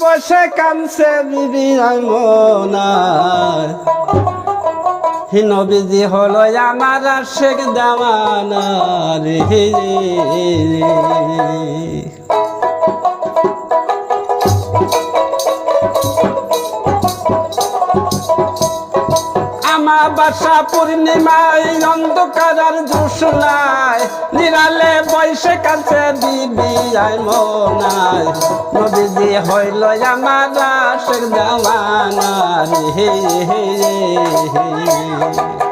বসে কানছে বিবি মনায় হি নবীজি হলো আমার শেখ দামানা রে। আমার বাসা পূর্ণিমায় অন্ধকার আর জুসলায় নিরালে বয়সে কাছে দিবি আয় মনায়। নদীজি হইল আমার হে হে রে।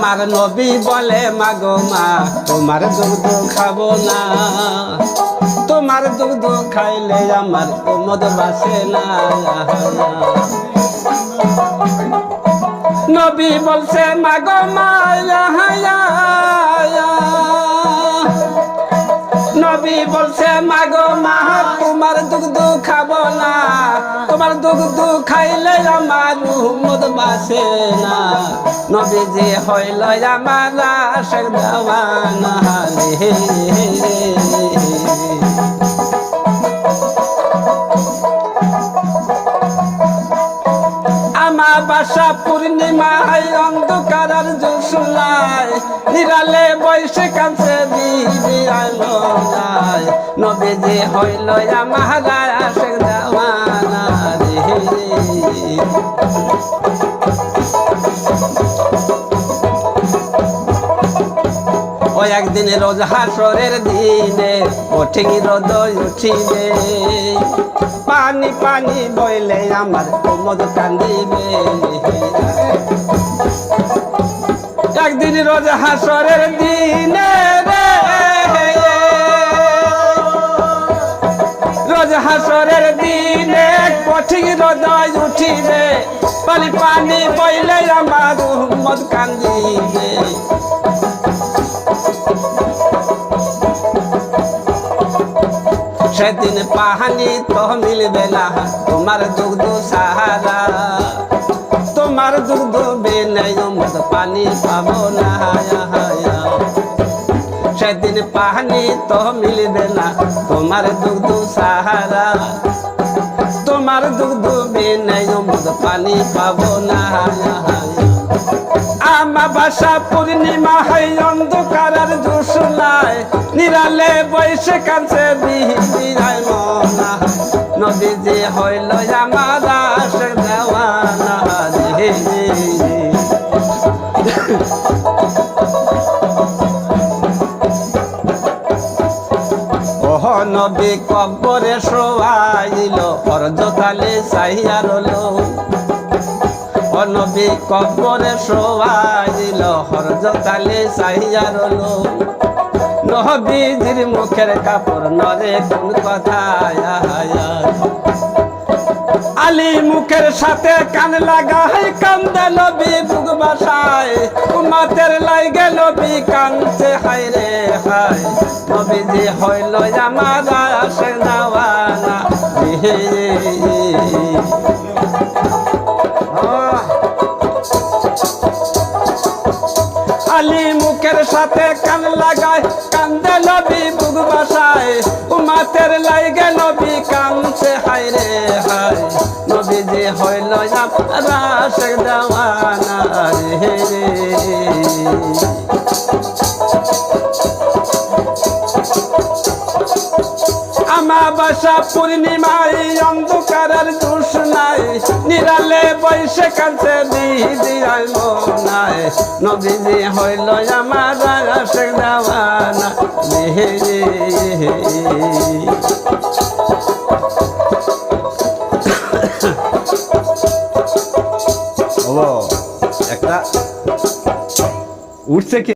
আমার নবী বলে, মাগো মা, তোমার দুগ্ধ খাব না। তোমার দুগ্ধ খাইলে আমার মদ বাসে না। নবী বলছে, মাগো মা। নবী বলছে, মাগো মা, তোমার দুগ্ধ খাব না। তোমার দুগ্ধ খাইলে আমার মদ বাসে না। নবী যে হইল আমার আশেক দেওয়ানা রে আমার বাসা পূর্ণিমায় অন্ধকার জোসলায় নিরালে বয়সে কাছে দিবি আলোনায় নবী যে হইল আমার আশেক দেওয়ানা ও একদিন রোজ হাসরের দিনে ওঠে রোদ উঠিবে। পানি পানি বইলে আমার কোমদ কান্দিবে একদিন রোজ হাসরের দিনে কঠিন হৃদয় উঠিবে। পানি পানি বইলে আমার উম্মদ কান্দিবে। সেদিন পাহানি তো মিলবে না, তোমার দুগ্ধ সাহারা। তোমার দুগ্ধ বেনাই মদ পানি পাবো না সেদিন পাহানি তো মিলবে তোমার দুগ্ধ সাহারা। তোমার দুগ্ধ নাই, অমৃত পানি পাবো না। আমা বাসা পূর্ণিমা হই অন্ধকার আর জোসলায় নিরালে বৈশে কাছে বিহি বিহিরায় মনা নদী যে হইল আমার নবী কবরে শোয়াইল অর্জতালে চাহিয়া রলো অনবী কবরে শোয়াইল হরজতালে চাহিয়া রলো নহবীজির মুখের কাপড় নরে কোন কথা আলী মুখের সাথে কান লাগা লাগাই, কান্দে নবী বুক বাসায়। উমাতের লাইগে নবী কানছে হাই রে হাই নবীজি হইল আমার আসে নাওয়ানা। হে আলী মুখের সাথে কান লাগায় কান্দে নবী বুক বাসায়। উমাতের লাইগে নবী কানছে আমা বাসা পূর্ণিমায়, অন্ধকারের নাই নিরালে বৈশে কাছে দিদিয়ায় মনায়। নবীজি হইল আমার আশেক দেওয়ানা ও একটা উঠছে কি?